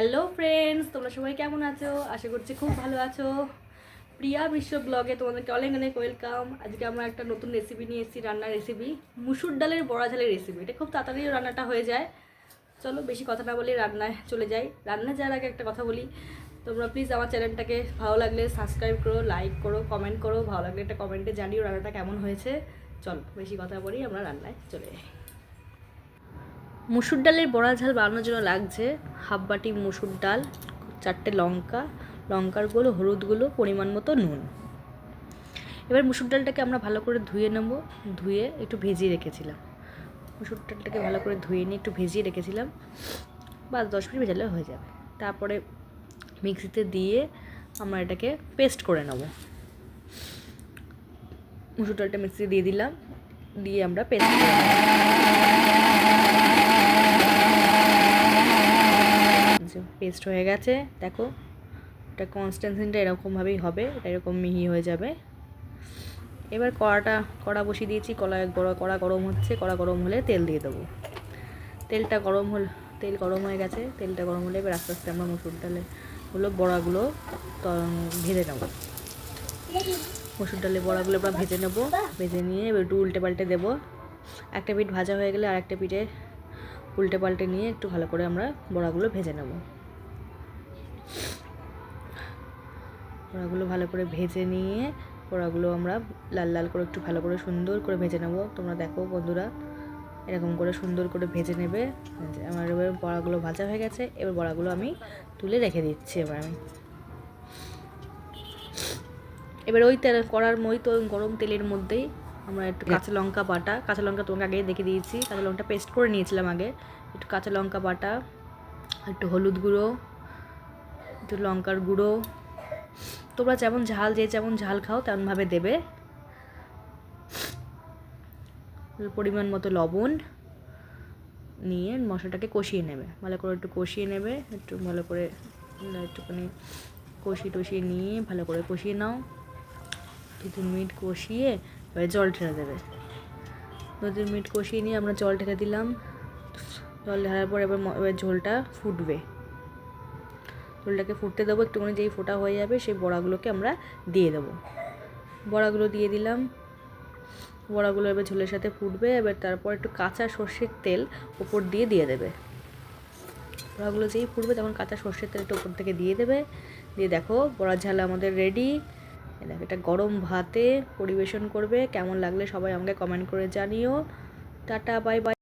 Hello friends, তোমরা সবাই কেমন আছো? আশা করছি খুব ভালো আছো। প্রিয়া বিশ্ব ব্লগে তোমাদেরকে অনেক অনেক ওয়েলকাম। আজকে আমরা একটা নতুন রেসিপি নিয়ে এসেছি, রান্নার রেসিপি মুসুর ডালের বড়া ঝালের রেসিপি এটা খুব তাড়াতাড়ি রান্নাটা হয়ে যায়। চলো বেশি কথা না বলে রান্নায় চলে যাই। রান্না যাওয়ার আগে একটা কথা বলি। তোমরা প্লিজ আমার চ্যানেলটাকে ভালো লাগলে সাবস্ক্রাইব করো লাইক করো কমেন্ট করো। ভালো লাগলে একটা কমেন্টে জানিও রান্নাটা কেমন হয়েছে। চলো বেশি কথা বলি, আমরা রান্নায় চলে যাই। মুসুর ডালের বড়া ঝাল বানানোর জন্য লাগছে হাফ বাটি মুসুর ডাল, চারটে লঙ্কা, লঙ্কারগুলো হলুদগুলো পরিমাণ মতো নুন। এবার মুসুর ডালটাকে আমরা ভালো করে ধুয়ে নেব, ধুয়ে একটু ভেজিয়ে রেখেছিলাম। মুসুর ডালটাকে ভালো করে ধুয়ে নিয়ে একটু ভেজিয়ে রেখেছিলাম। বাস দশ মিনিট ভেজালে হয়ে যাবে। তারপরে মিক্সিতে দিয়ে আমরা এটাকে পেস্ট করে নেব। মুসুর ডালটা মিক্সিতে দিয়ে দিলাম, দিয়ে আমরা পেস্ট করে নেব পেস্ট হয়ে গেছে, দেখো, এটা কনস্ট্যান্সিনটা এরকমভাবেই হবে, এটা এরকম মিহি হয়ে যাবে। এবার কড়াটা, কড়া বসিয়ে দিয়েছি কড়া কড়া গরম হচ্ছে, কড়া গরম হলে তেল দিয়ে দেবো। তেলটা গরম হল, তেল গরম হয়ে গেছে, তেলটা গরম হলে এবার আস্তে আস্তে আমরা মসুর ডালে গুলো বড়াগুলো ভেজে নেব। মসুর ডালের বড়াগুলো আমরা ভেজে নেব, ভেজে নিয়ে এবার একটু উল্টে পাল্টে দেবো। একটা পিঠ ভাজা হয়ে গেলে আর একটা পিঠে উল্টে পাল্টে নিয়ে একটু ভালো করে আমরা বড়াগুলো ভেজে নেব। বড়াগুলো ভালো করে ভেজে নিয়ে বড়াগুলো আমরা লাল লাল করে একটু ভালো করে সুন্দর করে ভেজে নেব। তোমরা দেখো বন্ধুরা, এরকম করে সুন্দর করে ভেজে নেবে। আমার এবার বড়াগুলো ভাজা হয়ে গেছে, এবার বড়াগুলো আমি তুলে রেখে দিচ্ছি এবার আমি। এবার ওই তেল করার মই তো গরম তেলের মধ্যেই আমরা একটু কাঁচা লঙ্কা বাটা। কাঁচা লঙ্কা তোমাকে আগে দেখে দিয়েছি। কাঁচা লঙ্কা পেস্ট করে নিয়েছিলাম আগে। একটু কাঁচা লঙ্কা বাটা একটু হলুদ গুঁড়ো একটু লঙ্কার গুঁড়ো। তোমরা যেমন ঝাল যে যেমন ঝাল খাও তেমনভাবে দেবে। পরিমাণ মতো লবণ নিয়ে মশলাটাকে কষিয়ে নেবে। ভালো করে একটু কষিয়ে নেবে। একটু ভালো করে একটুখানি কষিয়ে টষিয়ে নিয়ে ভালো করে কষিয়ে নাও। দু তিন মিনিট কষিয়ে এবারে জল ঢেলে দেবে। তিন মিনিট কষিয়ে নিয়ে আমরা জল ঢেলে দিলাম। জল ঢালার পর এবার এবার ঝোলটা ফুটবে। ঝোলটাকে ফুটতে দেবো, একটুখানি যেই ফোটা হয়ে যাবে সেই বড়াগুলোকে আমরা দিয়ে দেবো। বড়াগুলো দিয়ে দিলাম। বড়াগুলো এবার ঝোলের সাথে ফুটবে, এবার তারপর একটু কাঁচা সর্ষের তেল ওপর দিয়ে দিয়ে দেবে। বড়াগুলো যেই ফুটবে তখন কাঁচা সর্ষের তেলটা ওপর থেকে দিয়ে দেবে। দিয়ে দেখো, বড়ার ঝাল আমাদের রেডি দেখো, এটা গরম ভাতে পরিবেশন করবে। কেমন লাগলে সবাই আমাকে কমেন্ট করে জানিও। Tata bye bye